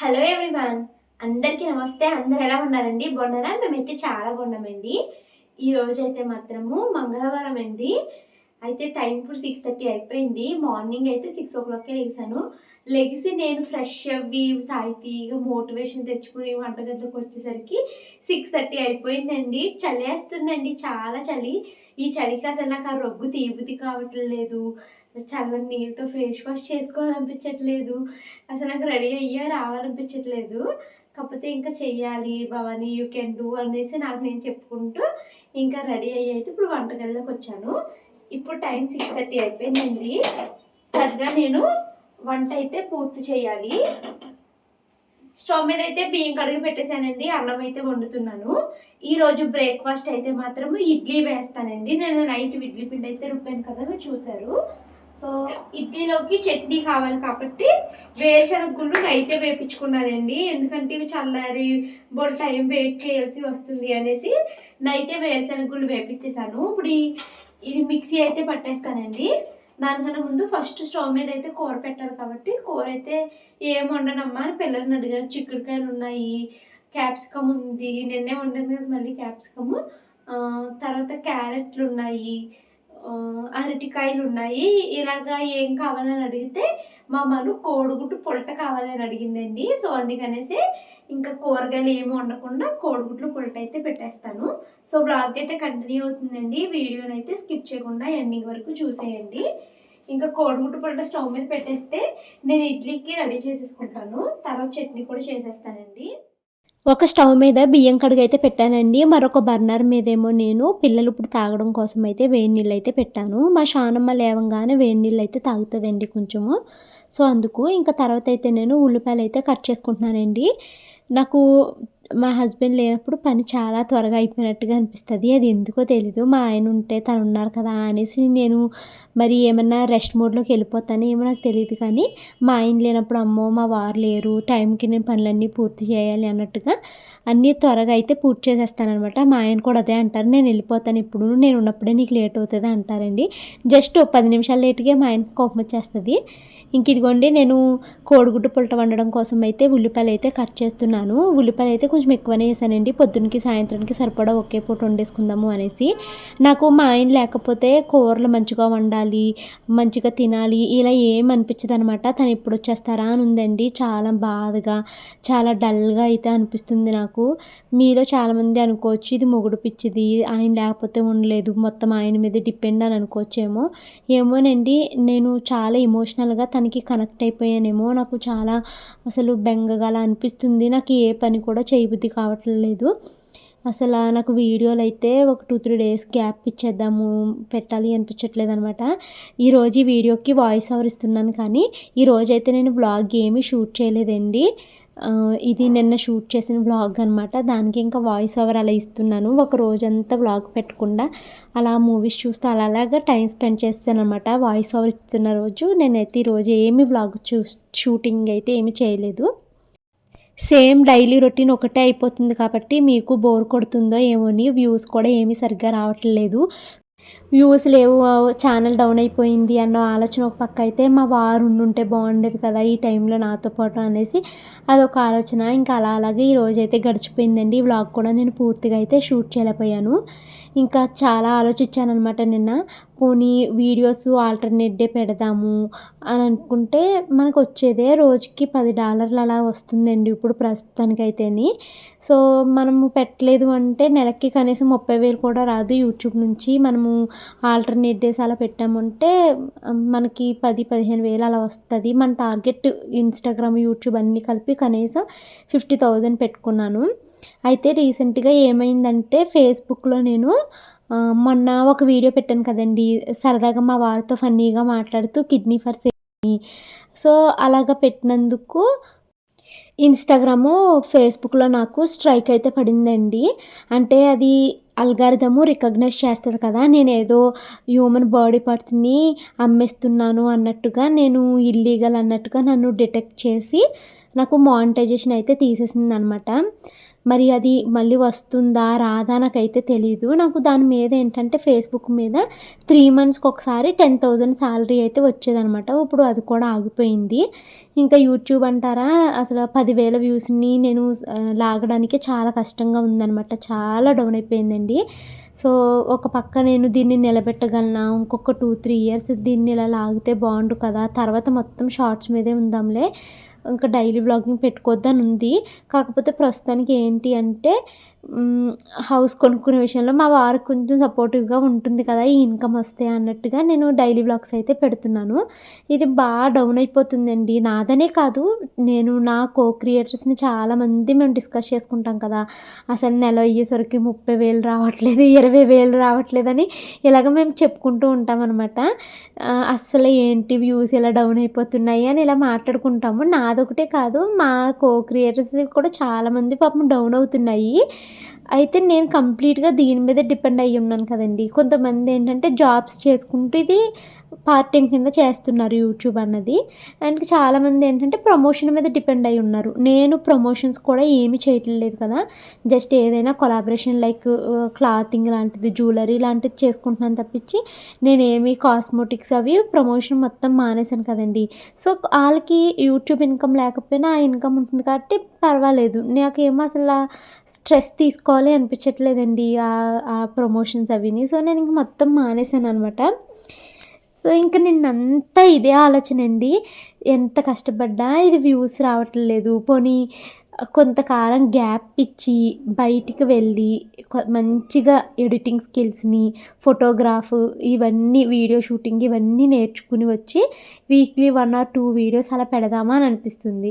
Hello everyone. అందరికీ నమస్తే. అందరు ఎలా ఉన్నారండి? బాగున్నారా? మేమైతే చాలా బాగున్నామండి. ఈ రోజు అయితే మాత్రము మంగళవారం అండి. అయితే టైం ఇప్పుడు సిక్స్ థర్టీ అయిపోయింది. మార్నింగ్ అయితే సిక్స్ ఓ క్లాక్కే లెగిసాను లెగిసి నేను ఫ్రెష్ అవ్వి తాగితీగా మోటివేషన్ తెచ్చుకుని వంటగదిలోకి వచ్చేసరికి సిక్స్ థర్టీ అయిపోయిందండి. చలి వేస్తుందండి. చాలా చలి. ఈ చలికి అసలు నాకు ఆ రొగ్గు తీబుతి కావట్లేదు. చల్లని నీళ్ళతో ఫేస్ వాష్ చేసుకోవాలనిపించట్లేదు. అసలు నాకు రెడీ అయ్యా రావాలనిపించట్లేదు. కాకపోతే ఇంకా చెయ్యాలి భవానీ యూ కెన్ డూ అనేసి నాకు నేను చెప్పుకుంటూ ఇంకా రెడీ అయ్యి అయితే ఇప్పుడు వంటగదిలోకి వచ్చాను. ఇప్పుడు టైం సిక్స్ థర్టీ అయిపోయిందండి. సరిగ్గా నేను వంట అయితే పూర్తి చేయాలి. స్టవ్ మీద అయితే బియ్యం కడిగి పెట్టేశానండి అన్నం అయితే వండుతున్నాను. ఈరోజు బ్రేక్ఫాస్ట్ అయితే మాత్రం ఇడ్లీ వేస్తానండి. నేను నైట్ ఇడ్లీ పిండి అయితే రుబ్బాను కదా మీరు చూసారు. సో ఇడ్లీలోకి చట్నీ కావాలి కాబట్టి వేరుశనగ గుళ్ళు నైటే వేపించుకున్నానండి. ఎందుకంటే ఇవి చల్లారి బోల్ టైం వెయిట్ చేయాల్సి వస్తుంది అనేసి నైటే వేరుశనగ గుళ్ళు వేపించేసాను ఇప్పుడు ఇది మిక్సీ అయితే పట్టేస్తానండి. దానికన్నా ముందు ఫస్ట్ స్టవ్ మీద అయితే కూర పెట్టాలి కాబట్టి కూర అయితే ఏం వండనమ్మా అని పిల్లల్ని అడిగారు చిక్కుడుకాయలు ఉన్నాయి క్యాప్సికమ్ ఉంది నిన్నే వండాను కదా మళ్ళీ క్యాప్సికమ్ తర్వాత క్యారెట్లు ఉన్నాయి అరటికాయలు ఉన్నాయి ఇలాగా ఏం కావాలని అడిగితే మా మను కోడిగుడ్డు పొలట కావాలని అడిగిందండి. సో అందుకనేసి ఇంకా కూరగాయలు ఏమి వండకుండా కోడిగుడ్లు పొలట అయితే పెట్టేస్తాను. సో బ్లాగ్ అయితే కంటిన్యూ అవుతుందండి. వీడియోని అయితే స్కిప్ చేయకుండా ఎండింగ్ వరకు చూసేయండి. ఇంకా కోడిగుడ్డు పొలట స్టవ్ మీద పెట్టేస్తే నేను ఇడ్లీకి రెడీ చేసేసుకుంటాను. తర్వాత చట్నీ కూడా చేసేస్తానండి. ఒక స్టవ్ మీద బియ్యం కడుగు అయితే పెట్టానండి. మరొక బర్నర్ మీదేమో నేను. పిల్లలు ఇప్పుడు తాగడం కోసం అయితే వేడి నీళ్ళు అయితే పెట్టాను. మా షానమ్మ లేవంగానే వేడి నీళ్ళు అయితే తాగుతుందండి కొంచెము. సో అందుకు ఇంకా తర్వాత అయితే నేను ఉల్లిపాయలు అయితే కట్ చేసుకుంటున్నానండి. నాకు మా హస్బెండ్ లేనప్పుడు పని చాలా త్వరగా అయిపోయినట్టుగా అనిపిస్తుంది. అది ఎందుకో తెలీదు. మా ఆయన ఉంటే తను ఉన్నారు కదా అనేసి నేను మరి ఏమన్నా రెస్ట్ మోడ్లోకి వెళ్ళిపోతాను ఏమో నాకు తెలియదు కానీ మా ఆయన లేనప్పుడు అమ్మో మా వారు లేరు టైంకి నేను పనులన్నీ పూర్తి చేయాలి అన్నట్టుగా అన్నీ త్వరగా అయితే పూర్తి చేసేస్తానమాట మా ఆయన కూడా అదే అంటారు. నేను వెళ్ళిపోతాను ఇప్పుడు నేను ఉన్నప్పుడే నీకు లేట్ అవుతుంది అంటారండి. జస్ట్ పది నిమిషాలు లేట్గా మా ఆయన కోపం వచ్చేస్తుంది. ఇంక ఇదిగోండి నేను కోడిగుడ్డు పుల్ట వండడం కోసం అయితే ఉల్లిపాయలు అయితే కట్ చేస్తున్నాను. ఉల్లిపాయలు అయితే కొంచెం కొంచెం ఎక్కువనే వేసానండి పొద్దునకి సాయంత్రానికి సరిపడా ఒకే పూట వండేసుకుందాము అనేసి. నాకు మా ఆయన లేకపోతే కూరలు మంచిగా వండాలి మంచిగా తినాలి ఇలా ఏం అనిపించదు అనమాట తను ఎప్పుడు వచ్చేస్తారా అని ఉందండి. చాలా బాధగా చాలా డల్గా అయితే అనిపిస్తుంది నాకు. మీలో చాలామంది అనుకోవచ్చు ఇది మొగుడు పిచ్చిది ఆయన లేకపోతే ఉండలేదు మొత్తం ఆయన మీద డిపెండ్ అని అనుకోవచ్చేమో. ఏమోనండి నేను చాలా ఎమోషనల్గా తనకి కనెక్ట్ అయిపోయానేమో. నాకు చాలా అసలు బెంగగా అలా అనిపిస్తుంది. నాకు ఏ పని కూడా చేయబుద్ధి కావట్లేదు. అసలు నాకు వీడియోలు అయితే ఒక టూ త్రీ డేస్ గ్యాప్ ఇచ్చేద్దాము పెట్టాలి అనిపించట్లేదు అనమాట ఈరోజు ఈ వీడియోకి వాయిస్ ఓవర్ ఇస్తున్నాను కానీ ఈ రోజు అయితే నేను బ్లాగ్ ఏమీ షూట్ చేయలేదండి. ఇది నిన్న షూట్ చేసిన బ్లాగ్ అనమాట. దానికి ఇంకా వాయిస్ ఓవర్ అలా ఇస్తున్నాను. ఒక రోజంతా బ్లాగ్ పెట్టకుండా అలా మూవీస్ చూస్తూ అలా అలాగా టైం స్పెండ్ చేస్తాను అనమాట వాయిస్ ఓవర్ ఇస్తున్న రోజు నేనైతే ఈరోజు ఏమీ బ్లాగ్ చూ షూటింగ్ అయితే ఏమీ చేయలేదు. సేమ్ డైలీ రొటీన్ ఒకటే అయిపోతుంది కాబట్టి మీకు బోర్ కొడుతుందో ఏమోని వ్యూస్ కూడా ఏమీ సరిగ్గా రావట్లేదు. వ్యూస్ లేవు ఛానల్ డౌన్ అయిపోయింది అన్న ఆలోచన ఒక పక్క అయితే మా వారు ఉండుంటే బాగుండేది కదా ఈ టైంలో నాతో పాటు అనేసి అదొక ఆలోచన. ఇంకా అలా అలాగే ఈ రోజు అయితే గడిచిపోయిందండి. ఈ వ్లాగ్ కూడా నేను పూర్తిగా అయితే షూట్ చేయలేకపోయాను. ఇంకా చాలా ఆలోచించాను అనమాట నిన్న. పోనీ వీడియోస్ ఆల్టర్నేట్ డే పెడదాము అని అనుకుంటే మనకు వచ్చేదే రోజుకి పది డాలర్లు అలా వస్తుందండి ఇప్పుడు ప్రస్తుతానికైతేని. సో మనము పెట్టలేదు అంటే నెలకి కనీసం ముప్పై వేలు కూడా రాదు యూట్యూబ్ నుంచి. మనము ఆల్టర్నేట్ డేస్ అలా పెట్టామంటే మనకి పది పదిహేను వేలు అలా వస్తుంది. మన టార్గెట్ ఇన్స్టాగ్రామ్ యూట్యూబ్ అన్నీ కలిపి కనీసం ఫిఫ్టీ థౌజండ్ పెట్టుకున్నాను. అయితే రీసెంట్గా ఏమైందంటే ఫేస్బుక్లో నేను మొన్న ఒక వీడియో పెట్టాను కదండి. సరదాగా మా వారితో ఫన్నీగా మాట్లాడుతూ కిడ్నీ ఫర్ సేల్ సో అలాగా పెట్టినందుకు ఇన్స్టాగ్రాము ఫేస్బుక్లో నాకు స్ట్రైక్ అయితే పడిందండి. అంటే అది అల్గారిథము రికగ్నైజ్ చేస్తుంది కదా నేను ఏదో హ్యూమన్ బాడీ పార్ట్స్ని అమ్మేస్తున్నాను అన్నట్టుగా నేను ఇల్లీగల్ అన్నట్టుగా నన్ను డిటెక్ట్ చేసి నాకు మానిటైజేషన్ అయితే తీసేసింది అనమాట మరి అది మళ్ళీ వస్తుందా రాదా నాకైతే తెలియదు నాకు దాని మీద ఏంటంటే ఫేస్బుక్ మీద త్రీ మంత్స్కి ఒకసారి టెన్ థౌజండ్ శాలరీ అయితే వచ్చేదనమాట ఇప్పుడు అది కూడా ఆగిపోయింది. ఇంకా యూట్యూబ్ అంటారా అసలు పదివేల వ్యూస్ని నేను లాగడానికి చాలా కష్టంగా ఉందనమాట చాలా డౌన్ అయిపోయిందండి. సో ఒక పక్క నేను దీన్ని నిలబెట్టగలనా ఇంకొక టూ త్రీ ఇయర్స్ దీన్ని ఇలా లాగితే బాగుండు కదా తర్వాత మొత్తం షార్ట్స్ మీదే ఉందాంలే. ఇంకా డైలీ వ్లాగింగ్ పెట్టుకోవద్దని ఉంది. కాకపోతే ప్రస్తుతానికి ఏంటి అంటే హౌస్ కొనుక్కునే విషయంలో మా వారు కొంచెం సపోర్టివ్గా ఉంటుంది కదా ఈ ఇన్కమ్ వస్తే అన్నట్టుగా నేను డైలీ బ్లాగ్స్ అయితే పెడుతున్నాను. ఇది బాగా డౌన్ అయిపోతుందండి. నాదనే కాదు నేను నా కో క్రియేటర్స్ని చాలామంది మేము డిస్కస్ చేసుకుంటాం కదా అసలు నెల అయ్యేసరికి ముప్పై వేలు రావట్లేదు ఇరవై వేలు రావట్లేదని ఇలాగ మేము చెప్పుకుంటూ ఉంటాం అనమాట ఏంటి వ్యూస్ ఇలా డౌన్ అయిపోతున్నాయి అని ఇలా మాట్లాడుకుంటాము. నాదొకటే కాదు మా కో క్రియేటర్స్ కూడా చాలామంది పాపం డౌన్ అవుతున్నాయి. అయితే నేను కంప్లీట్గా దీని మీద డిపెండ్ అయ్యి ఉన్నాను కదండి. కొంతమంది ఏంటంటే జాబ్స్ చేసుకుంటూ ఇది పార్ట్ టైం కింద చేస్తున్నారు యూట్యూబ్ అన్నది. అండ్ చాలామంది ఏంటంటే ప్రమోషన్ మీద డిపెండ్ అయి ఉన్నారు. నేను ప్రమోషన్స్ కూడా ఏమీ చేయట్లేదు కదా. జస్ట్ ఏదైనా కొలాబరేషన్ లైక్ క్లాతింగ్ లాంటిది జ్యువెలరీ లాంటిది చేసుకుంటున్నాను తప్పించి నేనేమి కాస్మోటిక్స్ అవి ప్రమోషన్ మొత్తం మానేశాను కదండి. సో వాళ్ళకి యూట్యూబ్ ఇన్కమ్ లేకపోయినా ఆ ఇన్కమ్ ఉంటుంది కాబట్టి పర్వాలేదు. నాకేమో అసలు స్ట్రెస్ తీసుకోవాలి అనిపించట్లేదండి ఆ- ఆ ప్రమోషన్స్ అవిని. సో నేను ఇంక మొత్తం మానేశాను అనమాట సో ఇంకా నిన్నంతా ఇదే ఆలోచన అండి ఎంత కష్టపడ్డా ఇది వ్యూస్ రావట్లేదు పోనీ కొంతకాలం గ్యాప్ ఇచ్చి బయటికి వెళ్ళి కొ- మంచిగా ఎడిటింగ్ స్కిల్స్ని ఫోటోగ్రాఫ్ ఇవన్నీ వీడియో షూటింగ్ ఇవన్నీ నేర్చుకుని వచ్చి weekly one or two videos అలా పెడదామా అని అనిపిస్తుంది.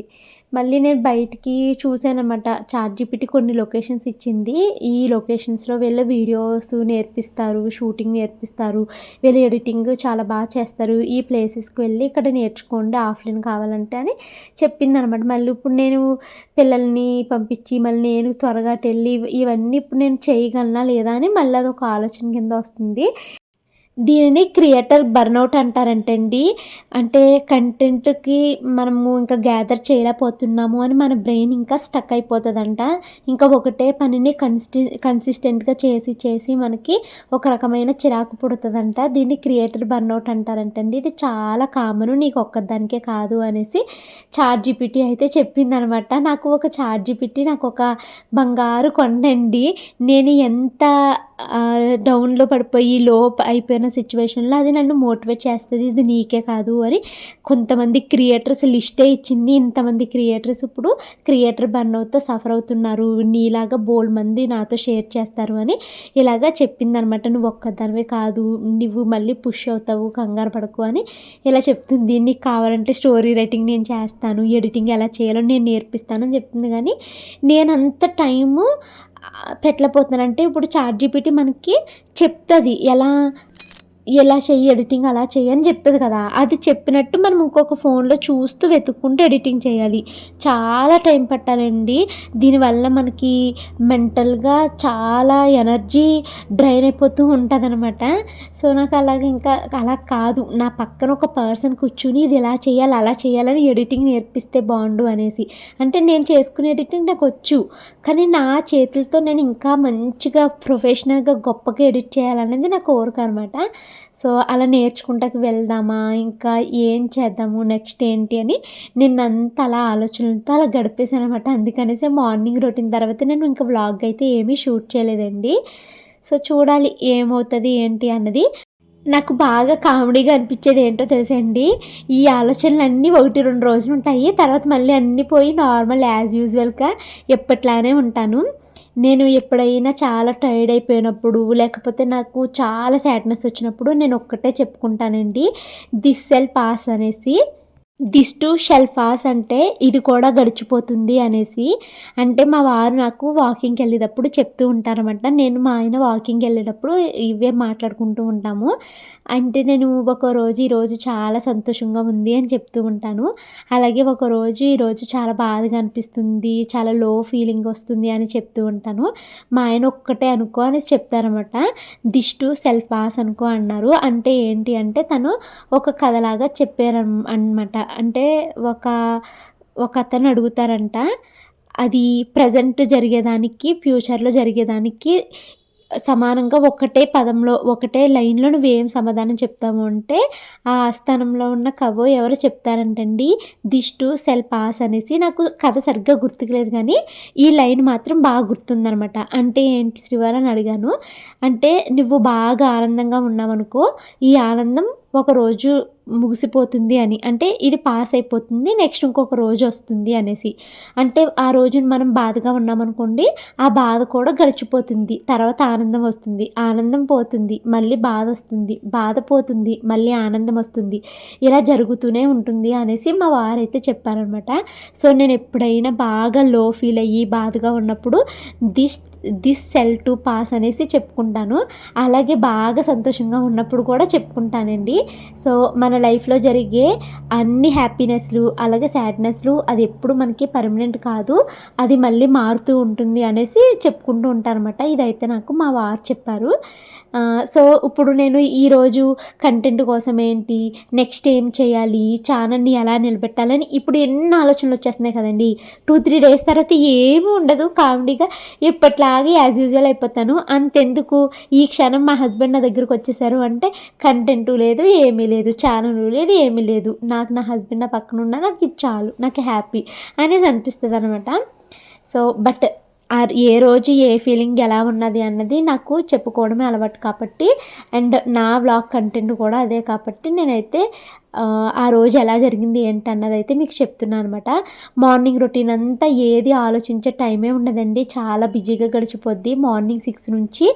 మళ్ళీ నేను బయటికి చూశానమాట చాట్ జీపీటీ కొన్ని లొకేషన్స్ ఇచ్చింది. ఈ లొకేషన్స్లో వీళ్ళ వీడియోస్ నేర్పిస్తారు షూటింగ్ నేర్పిస్తారు వీళ్ళు ఎడిటింగ్ చాలా బాగా చేస్తారు. ఈ ప్లేసెస్కి వెళ్ళి ఇక్కడ నేర్చుకోండి ఆఫ్లైన్ కావాలంటే అని చెప్పింది అనమాట మళ్ళీ ఇప్పుడు నేను పిల్లల్ని పంపించి మళ్ళీ నేను త్వరగా వెళ్ళి ఇవన్నీ ఇప్పుడు నేను చేయగలనా లేదా అని మళ్ళీ అది ఒక ఆలోచన కింద వస్తుంది. దీనిని క్రియేటర్ బర్నౌట్ అంటారంటండి. అంటే కంటెంట్కి మనము ఇంకా గ్యాదర్ చేయలేకపోతున్నాము అని మన బ్రెయిన్ ఇంకా స్టక్ అయిపోతుందంట. ఇంకా ఒకటే పనిని కన్సిస్టి కన్సిస్టెంట్గా చేసి చేసి మనకి ఒక రకమైన చిరాకు పుడుతుందంట. దీన్ని క్రియేటర్ బర్నౌట్ అంటారంటండి. ఇది చాలా కామను నీకు ఒక్కదానికే కాదు అనేసి చార్ట్ జీపీటీ అయితే చెప్పిందనమాట. నాకు ఒక చార్ట్ జీపీటీ నాకు ఒక బంగారు కొండండి. నేను ఎంత డౌన్లో పడిపోయి లో అయిపోయిన సిచ్యువేషన్లో అది నన్ను మోటివేట్ చేస్తుంది. ఇది నీకే కాదు అని కొంతమంది క్రియేటర్స్ లిస్టే ఇచ్చింది. ఇంతమంది క్రియేటర్స్ ఇప్పుడు క్రియేటర్ బర్న్అవుట్తో సఫర్ అవుతున్నారు. నీలాగా బోల్డ్ మంది నాతో షేర్ చేస్తారు అని ఇలాగా చెప్పిందనమాట నువ్వు ఒక్కదానివే కాదు. నువ్వు మళ్ళీ పుష్ అవుతావు కంగారు పడకు అని ఇలా చెప్తుంది. నీకు కావాలంటే స్టోరీ రైటింగ్ నేను చేస్తాను. ఎడిటింగ్ ఎలా చేయాలో నేను నేర్పిస్తానని చెప్తుంది. కానీ నేను అంత టైము పెట్టలేకపోతున్నానంటే ఇప్పుడు చాట్ జీపీటీ మనకి చెప్తుంది. ఎలా ఎలా చెయ్యి ఎడిటింగ్ అలా చెయ్యి అని చెప్తుంది కదా. అది చెప్పినట్టు మనం ఇంకొక ఫోన్లో చూస్తూ వెతుక్కుంటూ ఎడిటింగ్ చేయాలి. చాలా టైం పట్టాలండి. దీనివల్ల మనకి మెంటల్గా చాలా ఎనర్జీ డ్రైన్ అయిపోతూ ఉంటుంది అనమాట సో నాకు అలాగ ఇంకా అలా కాదు. నా పక్కన ఒక పర్సన్ కూర్చుని ఇది ఎలా చేయాలి అలా చేయాలని ఎడిటింగ్ నేర్పిస్తే బాగుండు అనేసి. అంటే నేను చేసుకునే ఎడిటింగ్ నాకు వచ్చు. కానీ నా చేతులతో నేను ఇంకా మంచిగా ప్రొఫెషనల్గా గొప్పగా ఎడిట్ చేయాలనేది నా కోరిక అనమాట సో అలా నేర్చుకుంటాకి వెళ్దామా? ఇంకా ఏం చేద్దాము? నెక్స్ట్ ఏంటి అని నిన్నంతా అలా ఆలోచనలతో అలా గడిపేశాను అనమాట అందుకనేసి మార్నింగ్ రొటీన్ తర్వాత నేను ఇంకా వ్లాగ్ అయితే ఏమీ షూట్ చేయలేదండి. సో చూడాలి ఏమవుతుంది ఏంటి అన్నది. నాకు బాగా కామెడీగా అనిపించేది ఏంటో తెలుసండి? ఈ ఆలోచనలు ఒకటి రెండు రోజులు ఉంటాయి. తర్వాత మళ్ళీ అన్నీ పోయి నార్మల్ యాజ్ యూజువల్గా ఎప్పట్లానే ఉంటాను. నేను ఎప్పుడైనా చాలా టైర్డ్ అయిపోయినప్పుడు లేకపోతే నాకు చాలా సాడ్నెస్ వచ్చినప్పుడు నేను ఒక్కటే చెప్పుకుంటానండి. దిస్ సెల్ పాస్ అనేసి. దిస్ టు షెల్ పాస్ అంటే ఇది కూడా గడిచిపోతుంది అనేసి. అంటే మా వారు నాకు వాకింగ్కి వెళ్ళేటప్పుడు చెప్తూ ఉంటారనమాట నేను మా ఆయన వాకింగ్కి వెళ్ళేటప్పుడు ఇవే మాట్లాడుకుంటూ ఉంటాము. అంటే నేను ఒక రోజు ఈరోజు చాలా సంతోషంగా ఉంది అని చెప్తూ ఉంటాను. అలాగే ఒక రోజు ఈరోజు చాలా బాధగా అనిపిస్తుంది చాలా లో ఫీలింగ్ వస్తుంది అని చెప్తూ ఉంటాను. మా ఆయన ఒక్కటే అనుకో అని చెప్తారనమాట దిస్ టు సెల్ఫ్ పాస్ అనుకో అన్నారు. అంటే ఏంటి అంటే తను ఒక కథలాగా చెప్పారు అనమాట అంటే ఒక ఒక అతను అడుగుతారంట అది ప్రజెంట్ జరిగేదానికి ఫ్యూచర్లో జరిగేదానికి సమానంగా ఒకటే పదంలో ఒకటే లైన్లో నువ్వేం సమాధానం చెప్తావు అంటే ఆ ఆస్థానంలో ఉన్న కవో ఎవరు చెప్తారంటండి దిష్ టు సెల్ పాస్ అనేసి. నాకు కథ సరిగ్గా గుర్తుకులేదు కానీ ఈ లైన్ మాత్రం బాగా గుర్తుందనమాట. అంటే ఏంటి శ్రీవారు అని అడిగాను. అంటే నువ్వు బాగా ఆనందంగా ఉన్నావనుకో ఈ ఆనందం ఒకరోజు ముగిసిపోతుంది అని. అంటే ఇది పాస్ అయిపోతుంది నెక్స్ట్ ఇంకొక రోజు వస్తుంది అనేసి. అంటే ఆ రోజు మనం బాధగా ఉన్నామనుకోండి ఆ బాధ కూడా గడిచిపోతుంది. తర్వాత ఆనందం వస్తుంది. ఆనందం పోతుంది మళ్ళీ బాధ వస్తుంది. బాధ పోతుంది మళ్ళీ ఆనందం వస్తుంది. ఇలా జరుగుతూనే ఉంటుంది అనేసి మా వారైతే చెప్పారనమాట. సో నేను ఎప్పుడైనా బాగా లో ఫీల్ అయ్యి బాధగా ఉన్నప్పుడు this this shall too pass అనేసి చెప్పుకుంటాను. అలాగే బాగా సంతోషంగా ఉన్నప్పుడు కూడా చెప్పుకుంటానండి. సో మన లైఫ్లో జరిగే అన్ని హ్యాపీనెస్లు అలాగే సాడ్నెస్లు అది ఎప్పుడు మనకి పర్మనెంట్ కాదు. అది మళ్ళీ మారుతూ ఉంటుంది అనేసి చెప్పుకుంటూ ఉంటారనమాట ఇదైతే నాకు మా వారు చెప్పారు. సో ఇప్పుడు నేను ఈరోజు కంటెంట్ కోసం ఏంటి? నెక్స్ట్ ఏం చేయాలి? ఛానల్ని ఎలా నిలబెట్టాలని ఇప్పుడు ఎన్ని ఆలోచనలు వచ్చేస్తున్నాయి కదండి. టూ త్రీ డేస్ తర్వాత ఏమీ ఉండదు. కామెడీగా ఎప్పట్లాగే యాజ్ యూజువల్ అయిపోతాను. అంతెందుకు? ఈ క్షణం మా హస్బెండ్ నా దగ్గరకు వచ్చేసారు అంటే కంటెంట్ లేదు ఏమీ లేదు. ఛానల్ లేదు ఏమీ లేదు. నాకు నా హస్బెండ్ నా పక్కన ఉన్నా నాకు ఇది చాలు. నాకు హ్యాపీ అనేసి అనిపిస్తుంది అనమాట సో బట్ ఏ రోజు ఏ ఫీలింగ్ ఎలా ఉన్నది అన్నది నాకు చెప్పుకోవడమే అలవాటు కాబట్టి అండ్ నా వ్లాగ్ కంటెంట్ కూడా అదే కాబట్టి నేనైతే ఆ, రోజు ఎలా జరిగింది ఏంటి అన్నది అయితే మీకు చెప్తున్నాను అనమాట మార్నింగ్ రొటీన్ అంతా ఏది ఆలోచించే టైమే ఉండదండి. చాలా బిజీగా గడిచిపోద్ది. మార్నింగ్ సిక్స్ నుంచి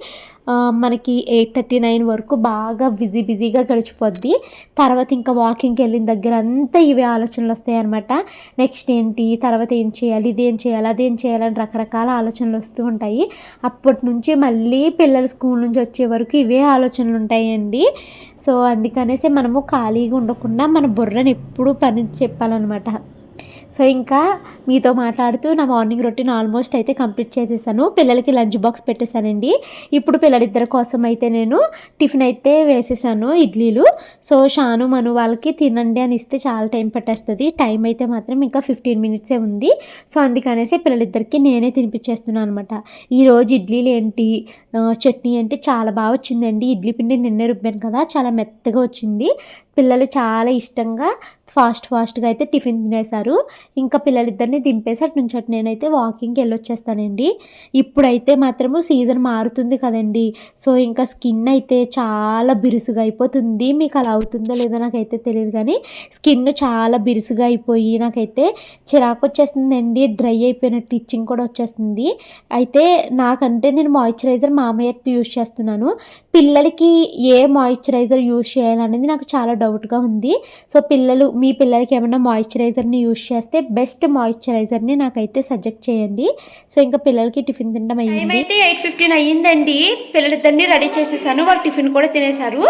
మనకి ఎయిట్ థర్టీ నైన్ వరకు బాగా బిజీ బిజీగా గడిచిపోద్ది. తర్వాత ఇంకా వాకింగ్కి వెళ్ళిన దగ్గర అంతా ఇవే ఆలోచనలు వస్తాయి అనమాట నెక్స్ట్ ఏంటి? తర్వాత ఏం చేయాలి? ఇదేం చేయాలి? అదేం చేయాలని రకరకాల ఆలోచనలు వస్తూ ఉంటాయి. అప్పటి నుంచి మళ్ళీ పిల్లలు స్కూల్ నుంచి వచ్చే వరకు ఇవే ఆలోచనలు ఉంటాయండి. సో అందుకనేసి మనము ఖాళీగా ఉండకుండా మన బుర్రని ఎప్పుడూ పని చెప్పాలన్నమాట. సో ఇంకా మీతో మాట్లాడుతూ నా మార్నింగ్ రొటీన్ ఆల్మోస్ట్ అయితే కంప్లీట్ చేసేసాను. పిల్లలకి లంచ్ బాక్స్ పెట్టేశానండి. ఇప్పుడు పిల్లలిద్దరి కోసం అయితే నేను టిఫిన్ అయితే వేసేసాను ఇడ్లీలు. సో షాను మను వాళ్ళకి తినండి అని ఇస్తే చాలా టైం పట్టేస్తుంది. టైం అయితే మాత్రం ఇంకా ఫిఫ్టీన్ మినిట్సే ఉంది. సో అందుకనేసి పిల్లలిద్దరికి నేనే తినిపించేస్తున్నాను అనమాట. ఈరోజు ఇడ్లీలు ఏంటి? చట్నీ అంటే చాలా బాగా వచ్చిందండి. ఇడ్లీ పిండి నిన్నే రుబ్బాను కదా చాలా మెత్తగా వచ్చింది. పిల్లలు చాలా ఇష్టంగా ఫాస్ట్ ఫాస్ట్గా అయితే టిఫిన్ తినేశారు. ఇంకా పిల్లలిద్దరిని దింపేసి అటు నుంచి అటు నేనైతే వాకింగ్కి వెళ్ళొచ్చేస్తానండి. ఇప్పుడైతే మాత్రము సీజన్ మారుతుంది కదండి. సో ఇంకా స్కిన్ అయితే చాలా బిరుసుగా అయిపోతుంది. మీకు అలా అవుతుందో లేదో నాకైతే తెలియదు కానీ స్కిన్ చాలా బిరుసుగా అయిపోయి నాకైతే చిరాకు వచ్చేస్తుందండి. డ్రై అయిపోయినట్టు ఇచ్చింగ్ కూడా వచ్చేస్తుంది. అయితే నాకంటే నేను మాయిశ్చరైజర్ మామయ్య యూస్ చేస్తున్నాను. పిల్లలకి ఏ మాయిశ్చరైజర్ యూస్ చేయాలనేది నాకు చాలా డౌట్గా ఉంది. సో పిల్లలు మీ పిల్లలకి ఏమైనా మాయిశ్చరైజర్ని యూస్ చేస్తే బెస్ట్ మాయిశ్చరైజర్ని నాకైతే సజెక్ట్ చేయండి. సో ఇంకా పిల్లలకి టిఫిన్ తినడం అయ్యింది. అయితే ఎయిట్ ఫిఫ్టీన్ అయ్యిందండి. పిల్లలిద్దరిని రెడీ చేసేసాను. వాళ్ళు టిఫిన్ కూడా తినేశారు.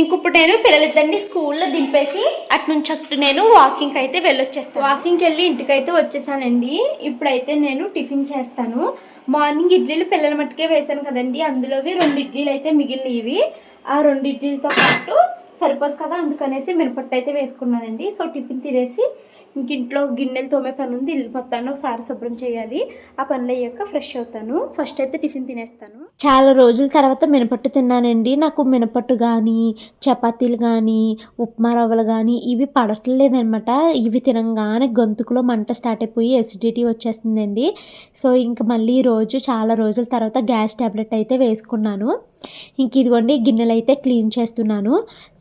ఇంకొప్పుడు నేను పిల్లలిద్దరిని స్కూల్లో దింపేసి అటు నుంచి అటు నేను వాకింగ్ అయితే వెళ్ళొచ్చేస్తాను. వాకింగ్కి వెళ్ళి ఇంటికి అయితే వచ్చేసానండి. ఇప్పుడైతే నేను టిఫిన్ చేస్తాను. మార్నింగ్ ఇడ్లీలు పిల్లల మట్టుకే వేసాను కదండి. అందులోవి రెండు ఇడ్లీలు అయితే మిగిలినవి. ఆ రెండు ఇడ్లీలతో పాటు సరిపోదు కదా అందుకనేసి మినపట్టు అయితే వేసుకున్నానండి. సో టిఫిన్ తినేసి ఇంక ఇంట్లో గిన్నెలు తోమే పని ఉంది. ఇల్లు మొత్తాన్ని ఒకసారి శుభ్రం చేయాలి. ఆ పనులు అయ్యాక ఫ్రెష్ అవుతాను. ఫస్ట్ అయితే టిఫిన్ తినేస్తాను. చాలా రోజుల తర్వాత మినపట్టు తిన్నానండి. నాకు మినపట్టు కానీ చపాతీలు కానీ ఉప్మా రవ్వలు కానీ ఇవి పడట్లేదనమాట ఇవి తినంగానే గొంతుకులో మంట స్టార్ట్ అయిపోయి ఎసిడిటీ వచ్చేస్తుందండి. సో ఇంక మళ్ళీ రోజు చాలా రోజుల తర్వాత గ్యాస్ ట్యాబ్లెట్ అయితే వేసుకున్నాను. ఇంక ఇదిగోండి గిన్నెలు అయితే క్లీన్ చేస్తున్నాను.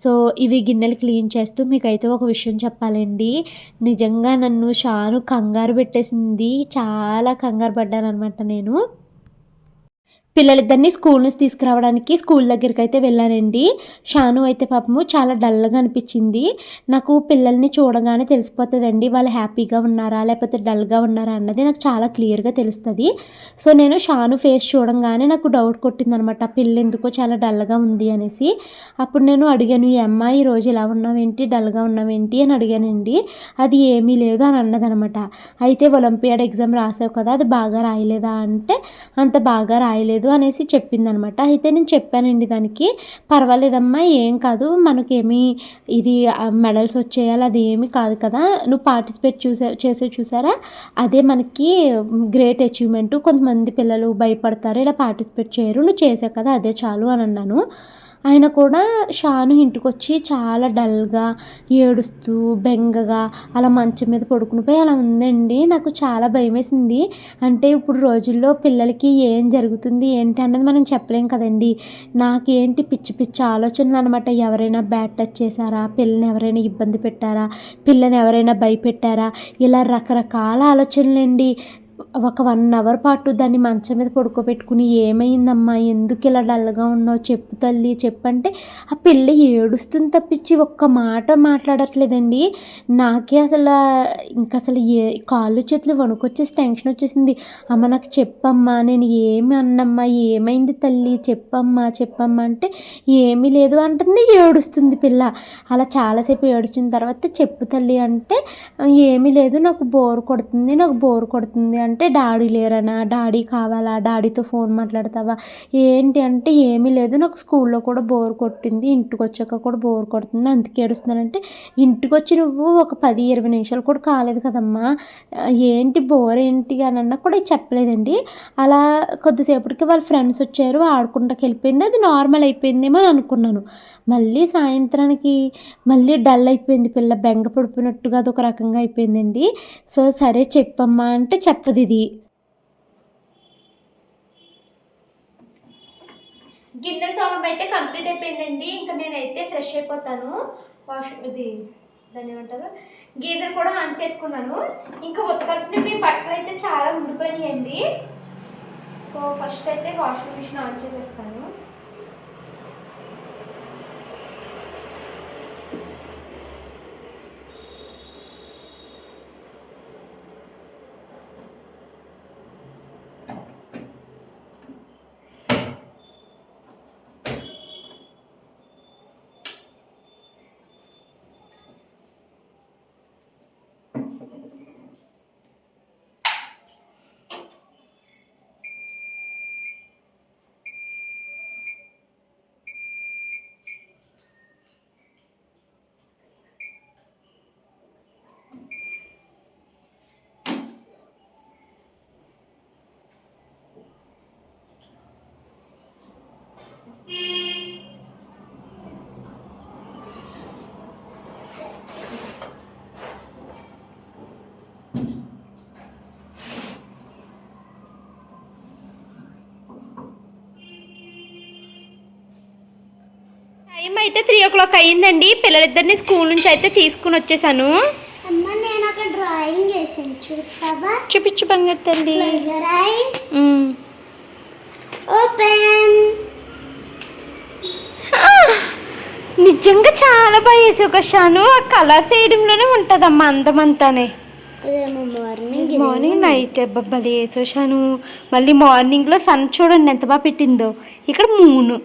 సో ఇవి గిన్నెలు క్లీన్ చేస్తూ మీకైతే ఒక విషయం చెప్పాలండి. నిజంగా నన్ను షాను కంగారు పెట్టేసింది. చాలా కంగారు పడ్డాను అనమాట నేను. పిల్లలిద్దరిని స్కూల్ నుంచి తీసుకురావడానికి స్కూల్ దగ్గరికి అయితే వెళ్ళానండి. షాను అయితే పాపము చాలా డల్గా అనిపించింది. నాకు పిల్లల్ని చూడగానే తెలిసిపోతుందండి వాళ్ళు హ్యాపీగా ఉన్నారా లేకపోతే డల్గా ఉన్నారా అన్నది నాకు చాలా క్లియర్గా తెలుస్తుంది. సో నేను షాను ఫేస్ చూడంగానే నాకు డౌట్ కొట్టిందనమాట పిల్ల ఎందుకో చాలా డల్గా ఉంది అనేసి. అప్పుడు నేను అడిగాను ఈ అమ్మాయి ఈ రోజు ఇలా ఉన్నావేంటి? డల్గా ఉన్నావేంటి? అని అడిగానండి. అది ఏమీ లేదు అని అన్నదనమాట. అయితే ఒలింపియాడ్ ఎగ్జామ్ రాసావు కదా అది బాగా రాయలేదా? అంటే అంత బాగా రాయలేదు పర్వాలేదు అనేసి చెప్పిందనమాట. అయితే నేను చెప్పానండి దానికి. పర్వాలేదమ్మా ఏం కాదు. మనకేమీ ఇది మెడల్స్ వచ్చేయాలి అది ఏమీ కాదు కదా. నువ్వు పార్టిసిపేట్ చూసే చేసే చూసారా? అదే మనకి గ్రేట్ అచీవ్మెంట్. కొంతమంది పిల్లలు భయపడతారు ఇలా పార్టిసిపేట్ చేయరు. నువ్వు చేసావు కదా అదే చాలు అని అన్నాను. ఆయన కూడా షాను ఇంటికి వచ్చి చాలా డల్గా ఏడుస్తూ బెంగగా అలా మంచం మీద పడుకుని పోయి అలా ఉందండి. నాకు చాలా భయం వేసింది అంటే ఇప్పుడు రోజుల్లో పిల్లలకి ఏం జరుగుతుంది ఏంటి అన్నది మనం చెప్పలేం కదండి. నాకేంటి పిచ్చి పిచ్చి ఆలోచనలు అనమాట ఎవరైనా బ్యాడ్ టచ్ చేశారా? పిల్లని ఎవరైనా ఇబ్బంది పెట్టారా? పిల్లని ఎవరైనా భయపెట్టారా? ఇలా రకరకాల ఆలోచనలండి. ఒక వన్ అవర్ పాటు దాన్ని మంచం మీద పడుకోబెట్టుకుని ఏమైందమ్మా? ఎందుకు ఇలా డల్గా ఉన్నావు? చెప్పు తల్లి చెప్పంటే ఆ పిల్ల ఏడుస్తుంది తప్పించి ఒక్క మాట మాట్లాడట్లేదండి. నాకే అసలు ఇంకా అసలు ఏ కాళ్ళు చేతులు వణుకొచ్చేసి టెన్షన్ వచ్చేసింది. అమ్మ నాకు చెప్పమ్మా నేను ఏమి అన్నమ్మా ఏమైంది తల్లి? చెప్పమ్మా చెప్పమ్మా అంటే ఏమీ లేదు అంటుంది ఏడుస్తుంది పిల్ల. అలా చాలాసేపు ఏడుచిన తర్వాత చెప్పు తల్లి అంటే ఏమీ లేదు నాకు బోర్ కొడుతుంది నాకు బోర్ కొడుతుంది అంటే డాడీ లేరనా? డాడీ కావాలా? డాడీతో ఫోన్ మాట్లాడతావా? ఏంటి అంటే ఏమీ లేదు. నాకు స్కూల్లో కూడా బోర్ కొట్టింది. ఇంటికి వచ్చాక కూడా బోర్ కొడుతుంది. అందుకే ఏడుస్తున్నానంటే ఇంటికి వచ్చి నువ్వు ఒక పది ఇరవై నిమిషాలు కూడా కాలేదు కదమ్మా. ఏంటి బోర్ ఏంటి అని అన్నా కూడా చెప్పలేదండి. అలా కొద్దిసేపటికి వాళ్ళ ఫ్రెండ్స్ వచ్చారు. ఆడుకుంటాకి వెళ్ళిపోయింది. అది నార్మల్ అయిపోయిందేమో అని అనుకున్నాను. మళ్ళీ సాయంత్రానికి మళ్ళీ డల్ అయిపోయింది. పిల్ల బెంగ పడిపోయినట్టుగా అది ఒక రకంగా అయిపోయిందండి. సో సరే చెప్పమ్మా అంటే చెప్పదు మంచిది గిన్నెలు తోమడం అయితే కంప్లీట్ అయిపోయిందండి. ఇంకా నేనైతే ఫ్రెష్ అయిపోతాను. వాష్ ఇది దాన్ని ఏమంటారు? గీజర్ కూడా ఆన్ చేసుకున్నాను. ఇంకా ఉతకాల్సినవి బట్టలు అయితే చాలా ఉండిపోయినాయండి సో ఫస్ట్ అయితే వాషింగ్ మిషన్ ఆన్ చేసేస్తాను టైం అయితే త్రీ ఓ క్లాక్ అయ్యిందండి. పిల్లలిద్దరిని స్కూల్ నుంచి అయితే తీసుకుని వచ్చేసాను. చూపించు బంగారు తల్లి. ఓపెన్ నిజంగా చాలా బాగా వేసావు ఒక షాను. ఆ కలర్స్ వేయడంలోనే ఉంటుందమ్మా అందమంతానే అదేమో మార్నింగ్ మార్నింగ్ నైట్ బబ్బలి వేసావు షాను. మళ్ళీ మార్నింగ్లో సన్ చూడండి ఎంత బాగా పెట్టిందో. ఇక్కడ మూను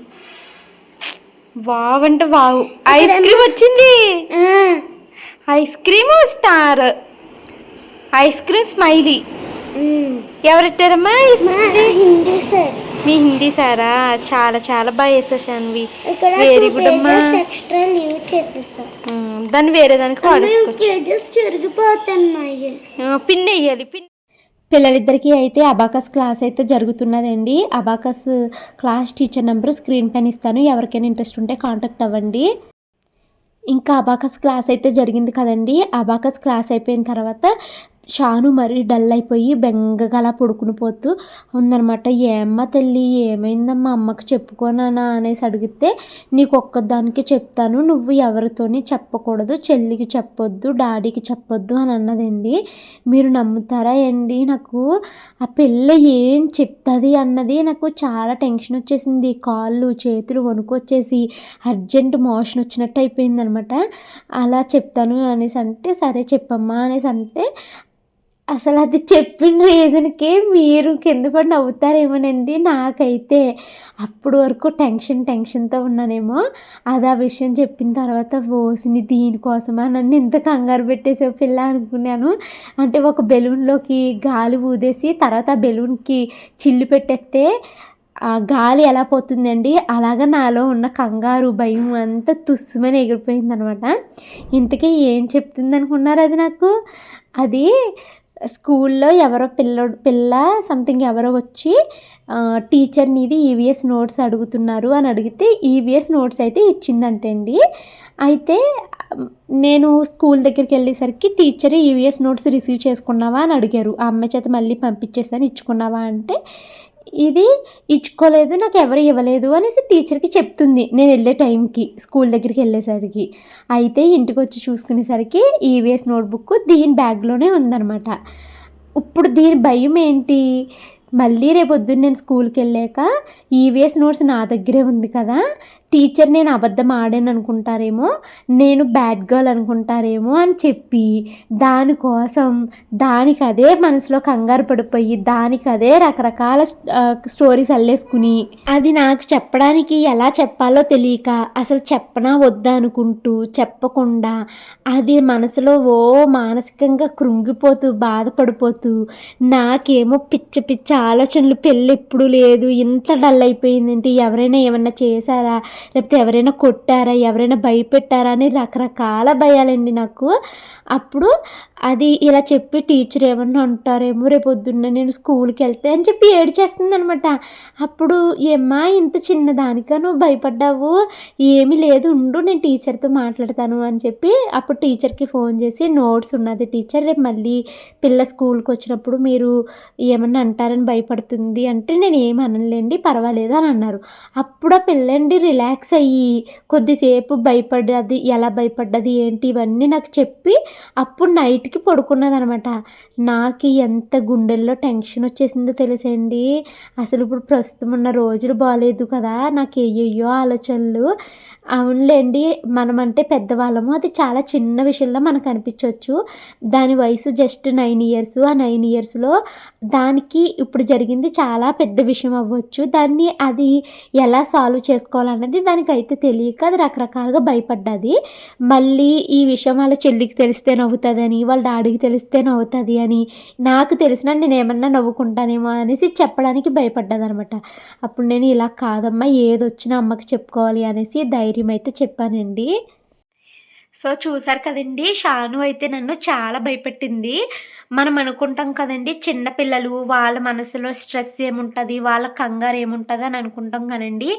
వావ్. అంటే వావ్ ఐస్ క్రీమ్ వచ్చింది. Ice cream star ice cream smiley ఎవరెట్టారమ్మా Hindi sir. మీ హిందీ సారా? చాలా చాలా బాగా ఇక్కడ Very good అమ్మా. దాన్ని వేరే దానికి వాడేసుకోవచ్చు పిన్ వేయాలి పిన్ పిల్లలిద్దరికీ అయితే అబాకస్ క్లాస్ అయితే జరుగుతున్నదండి. Abacus class teacher number screen పైన ఇస్తాను. ఎవరికైనా ఇంట్రెస్ట్ ఉంటే కాంటాక్ట్ అవ్వండి. ఇంకా అబాకస్ క్లాస్ అయితే జరిగింది కదండి. అబాకస్ క్లాస్ అయిపోయిన తర్వాత షాను మరీ డల్ అయిపోయి బెంగగా అలా పడుకుని పోతూ ఉందనమాట ఏమ్మ తల్లి ఏమైందమ్మా? అమ్మకి చెప్పుకోనానా అనేసి అడిగితే నీకు ఒక్కదానికి చెప్తాను. నువ్వు ఎవరితోని చెప్పకూడదు. చెల్లికి చెప్పొద్దు డాడీకి చెప్పొద్దు అని అన్నదండి. మీరు నమ్ముతారా అండి నాకు ఆ పిల్ల ఏం చెప్తుంది అన్నది నాకు చాలా టెన్షన్ వచ్చేసింది. కాళ్ళు చేతులు వణుకొచ్చేసి అర్జెంట్ మోషన్ వచ్చినట్టు అయిపోయింది అనమాట అలా చెప్తాను అనేసి అంటే సరే చెప్పమ్మా అనేసి అంటే అసలు అది చెప్పిన రీజన్కే మీరు కింద పడి నవ్వుతారేమోనండి నాకైతే. అప్పుడు వరకు టెన్షన్ టెన్షన్తో ఉన్నానేమో. అది ఆ విషయం చెప్పిన తర్వాత ఓసిని దీనికోసమా నన్ను ఇంత కంగారు పెట్టేసే పిల్ల అనుకున్నాను. అంటే ఒక బెలూన్లోకి గాలి ఊదేసి తర్వాత ఆ బెలూన్కి చిల్లు పెట్టేస్తే ఆ గాలి ఎలా పోతుందండి? అలాగ నాలో ఉన్న కంగారు భయం అంతా తుస్సుమని ఎగిరిపోయింది అనమాట ఇంతకీ ఏం చెప్తుంది అనుకున్నారు అది నాకు? అది స్కూల్లో ఎవరో పిల్లోడు పిల్ల సంథింగ్ ఎవరో వచ్చి టీచర్ నీది ఈవీఎస్ నోట్స్ అడుగుతున్నారు అని అడిగితే ఈవీఎస్ నోట్స్ అయితే ఇచ్చిందంటండి. అయితే నేను స్కూల్ దగ్గరికి వెళ్ళేసరికి టీచర్ ఈవీఎస్ నోట్స్ రిసీవ్ చేసుకున్నావా అని అడిగారు. ఆ అమ్మాయి చేత మళ్ళీ పంపించేసాను ఇచ్చుకున్నావా అంటే ఇది ఇచ్చుకోలేదు నాకు ఎవరు ఇవ్వలేదు అనేసి టీచర్కి చెప్తుంది. నేను వెళ్ళే టైంకి స్కూల్ దగ్గరికి వెళ్ళేసరికి. అయితే ఇంటికి వచ్చి చూసుకునేసరికి ఈవీఎస్ నోట్బుక్ దీని బ్యాగ్లోనే ఉందన్నమాట. ఇప్పుడు దీని భయం ఏంటి? మళ్ళీ రేపొద్దున్న నేను స్కూల్కి వెళ్ళాక ఈవీఎస్ నోట్స్ నా దగ్గరే ఉంది కదా టీచర్ నేను అబద్ధం ఆడాను అనుకుంటారేమో నేను బ్యాడ్ గర్ల్ అనుకుంటారేమో అని చెప్పి దానికోసం దానికి అదే మనసులో కంగారు పడిపోయి దానికి అదే రకరకాల స్టోరీస్ అల్లేసుకుని అది నాకు చెప్పడానికి ఎలా చెప్పాలో తెలియక అసలు చెప్పనా వద్దా అనుకుంటూ చెప్పకుండా అది మనసులో ఓ మానసికంగా కృంగిపోతూ బాధపడిపోతూ నాకేమో పిచ్చ పిచ్చ ఆలోచనలు పెళ్ళి ఎప్పుడు లేదు ఇంత డల్ అయిపోయిందేంటి ఎవరైనా ఏమన్నా చేశారా లేకపోతే ఎవరైనా కొట్టారా ఎవరైనా భయపెట్టారా అని రకరకాల భయాలండి నాకు. అప్పుడు అది ఇలా చెప్పి టీచర్ ఏమన్నా అంటారేమో రేపు పొద్దున్న నేను స్కూల్కి వెళ్తే అని చెప్పి ఏడ్చేస్తుంది అనమాట అప్పుడు ఏమ్మా ఇంత చిన్న దానికా నువ్వు భయపడ్డావు? ఏమీ లేదు ఉండు నేను టీచర్తో మాట్లాడతాను అని చెప్పి అప్పుడు టీచర్కి ఫోన్ చేసి నోట్స్ ఉన్నది టీచర్ రేపు మళ్ళీ పిల్ల స్కూల్కి వచ్చినప్పుడు మీరు ఏమన్నా అంటారని భయపడుతుంది అంటే నేను ఏం అనలేండి పర్వాలేదు అని అన్నారు. అప్పుడు ఆ పిల్లండి రిలాక్స్ అయ్యి కొద్దిసేపు భయపడ్డది ఎలా భయపడ్డది ఏంటి ఇవన్నీ నాకు చెప్పి అప్పుడు నైట్కి పడుకున్నది అనమాట నాకు ఎంత గుండెల్లో టెన్షన్ వచ్చేసిందో తెలిసండి. అసలు ఇప్పుడు ప్రస్తుతం ఉన్న రోజులు బాగాలేదు కదా. నాకు ఏయ్యో ఆలోచనలు. అవునులేండి మనమంటే పెద్దవాళ్ళము. అది చాలా చిన్న విషయంలో మనకు అనిపించవచ్చు దాని వయసు జస్ట్ నైన్ ఇయర్స్. ఆ నైన్ ఇయర్స్లో దానికి ఇప్పుడు జరిగింది చాలా పెద్ద విషయం అవ్వచ్చు. దాన్ని అది ఎలా సాల్వ్ చేసుకోవాలన్నది దానికి అయితే తెలియక అది రకరకాలుగా భయపడ్డది. మళ్ళీ ఈ విషయం వాళ్ళ చెల్లికి తెలిస్తే నవ్వుతుందని వాళ్ళ డాడీకి తెలిస్తే నవ్వుతుంది అని నాకు తెలిసిన నేను ఏమన్నా నవ్వుకుంటానేమో అనేసి చెప్పడానికి భయపడ్డదనమాట. అప్పుడు నేను ఇలా కాదమ్మా ఏదొచ్చినా అమ్మకి చెప్పుకోవాలి అనేసి ధైర్యం అయితే చెప్పానండి. సో చూసారు కదండి షాను అయితే నన్ను చాలా భయపెట్టింది. మనం అనుకుంటాం కదండి చిన్నపిల్లలు వాళ్ళ మనసులో స్ట్రెస్ ఏముంటుంది వాళ్ళ కంగారు ఏముంటుంది అని అనుకుంటాం కదండి.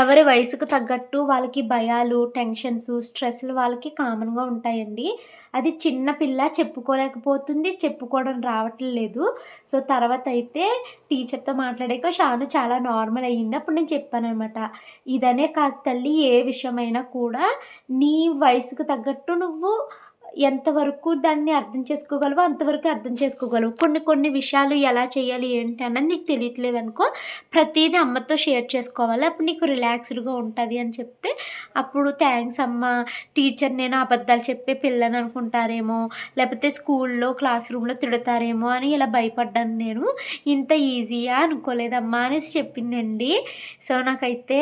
ఎవరి వయసుకు తగ్గట్టు వాళ్ళకి భయాలు టెన్షన్స్ స్ట్రెస్లు వాళ్ళకి కామన్గా ఉంటాయండి. అది చిన్న పిల్ల చెప్పుకోలేకపోతుంది చెప్పుకోవడం రావట్లేదు లేదు. సో తర్వాత అయితే టీచర్తో మాట్లాడాక షాను చాలా నార్మల్ అయ్యింది. అప్పుడు నేను చెప్పాను అనమాట ఇదనే కాదు తల్లి ఏ విషయమైనా కూడా నీ వయసుకు తగ్గట్టు నువ్వు ఎంతవరకు దాన్ని అర్థం చేసుకోగలవో అంతవరకు అర్థం చేసుకోగలవు. కొన్ని కొన్ని విషయాలు ఎలా చేయాలి ఏంటి అన్నది నీకు తెలియట్లేదు అనుకో ప్రతిదీ అమ్మతో షేర్ చేసుకోవాలి. అప్పుడు నీకు రిలాక్స్డ్గా ఉంటుంది అని చెప్తే అప్పుడు థ్యాంక్స్ అమ్మ టీచర్ నేను అబద్ధాలు చెప్పే పిల్లని అనుకుంటారేమో లేకపోతే స్కూల్లో క్లాస్ రూమ్లో తిడతారేమో అని ఇలా భయపడ్డాను నేను. ఇంత ఈజీయా అనుకోలేదమ్మా అనేసి చెప్పిందండి. సో నాకైతే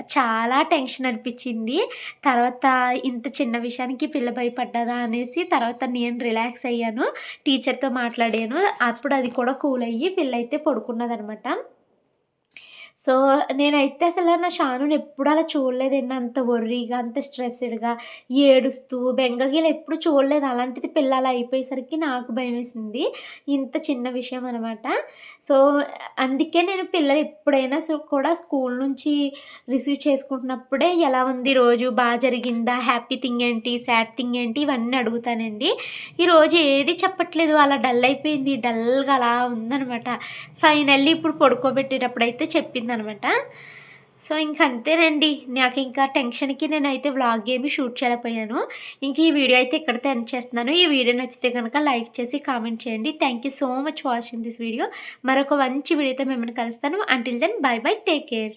చాలా టెన్షన్ అనిపించింది. తర్వాత ఇంత చిన్న విషయానికి పిల్ల భయపడ్డదా అనేసి తర్వాత నేను రిలాక్స్ అయ్యాను. టీచర్తో మాట్లాడాను. అప్పుడు అది కూడా కూల్ అయ్యి పిల్ల అయితే పడుకున్నదనమాట. సో నేనైతే అసలు నా షానుని ఎప్పుడు అలా చూడలేదండి అంత వర్రీగా అంత స్ట్రెస్డ్గా ఏడుస్తూ బెంగగీలు ఎప్పుడు చూడలేదు. అలాంటిది పిల్ల అలా అయిపోయేసరికి నాకు భయం వేసింది ఇంత చిన్న విషయం అనమాట సో అందుకే నేను పిల్లలు ఎప్పుడైనా కూడా స్కూల్ నుంచి రిసీవ్ చేసుకుంటున్నప్పుడే ఎలా ఉంది రోజు బాగా జరిగిందా హ్యాపీ థింగ్ ఏంటి సాడ్ థింగ్ ఏంటి ఇవన్నీ అడుగుతానండి. ఈరోజు ఏది చెప్పట్లేదు అలా డల్ అయిపోయింది డల్గా అలా ఉందనమాట ఫైనల్లీ ఇప్పుడు పడుకోబెట్టేటప్పుడు అయితే చెప్పింది అనమాట సో ఇంక అంతేనండి నాకు ఇంకా టెన్షన్కి నేనైతే వ్లాగ్ ఏమి షూట్ చేయలేకపోయాను. ఇంక ఈ వీడియో అయితే ఇక్కడితో ఎండ్ చేస్తున్నాను. ఈ వీడియో నచ్చితే కనుక లైక్ చేసి కామెంట్ చేయండి. Thank you so much watching this video మరొక మంచి వీడియోతో మిమ్మల్ని కలుస్తాను. Until then bye bye take care